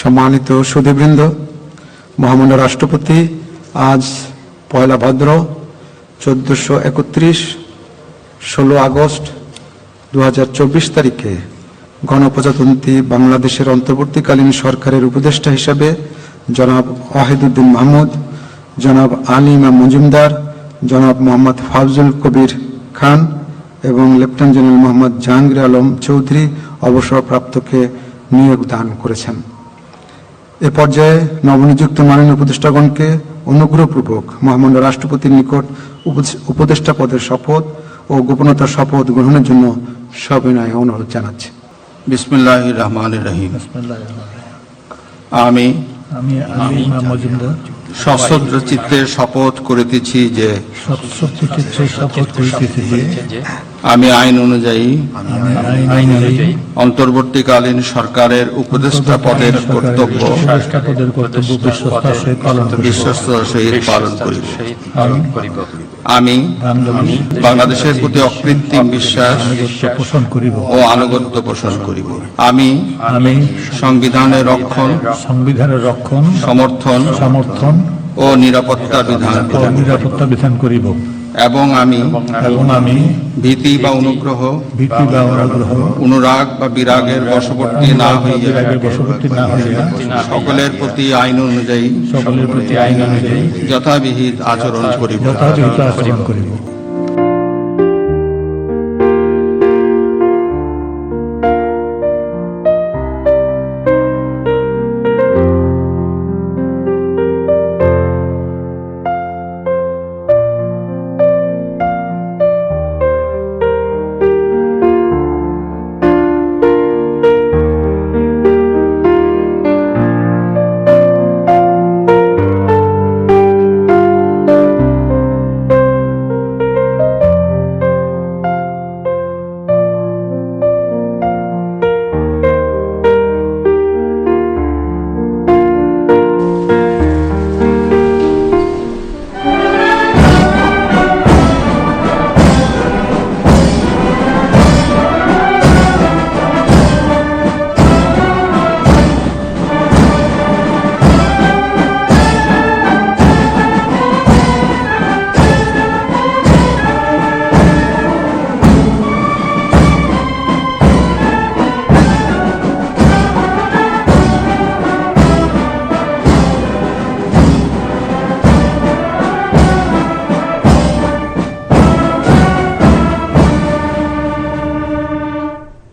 সম্মানিত সুধীবৃন্দ মহামান্য রাষ্ট্রপতি, আজ পয়লা ভাদ্র চোদ্দশো একত্রিশ, ষোলো আগস্ট দু হাজার চব্বিশ তারিখে গণপ্রজাতন্ত্রী বাংলাদেশের অন্তর্বর্তীকালীন সরকারের উপদেষ্টা হিসাবে জনাব ওয়াহিদুদ্দিন মাহমুদ, জনাব আলী ইমাম মজুমদার, জনাব মোহাম্মদ ফাজুল কবির খান এবং লেফটেন্যান্ট জেনারেল মোহাম্মদ জাহাঙ্গীর আলম চৌধুরী অবসরপ্রাপ্তকে নিয়োগ দান করেছেন। এ পর্যায়ে নবনিযুক্ত মাননীয় উপদেষ্টাগণকে অনুগ্রহপূর্বক মহামান্য রাষ্ট্রপতির নিকট উপদেষ্টা পদের শপথ ও গোপনতার শপথ গ্রহণের জন্য সবিনয় অনুরোধ জানাচ্ছি। বিসমুল্লাহ রহমান রহিম। আমি আমি মজুমদার সশ্রদ্র চিত্তে শপথ করিতেছি যে শপথ করিতেছি যে আমি আইন অনুযায়ী অন্তর্বর্তীকালীন সরকারের উপদেষ্টা পদের কর্তব্য বিশ্বস্তার সহিত পালন করিব। আমি বাংলাদেশের প্রতি অকৃত্রিম বিশ্বাস পোষণ করিব। ও আনুগত্য পোষণ করিব। আমি আমি সংবিধানের রক্ষণ সংবিধানের রক্ষণ সমর্থন সমর্থন ও নিরাপত্তা বিধান ও নিরাপত্তা বিধান করিব। এবং আমি এবং আমি ভীতি বা অনুগ্রহ ভীতি বা অনুগ্রহ অনুরাগ বা বিরাগের বশবর্তী না হইয়া বশবর্তী না হইয়া সকলের প্রতি আইন অনুযায়ী সকলের প্রতি আইন অনুযায়ী যথাবিহিত আচরণ করিব। যথাযথ আচরণ করিব।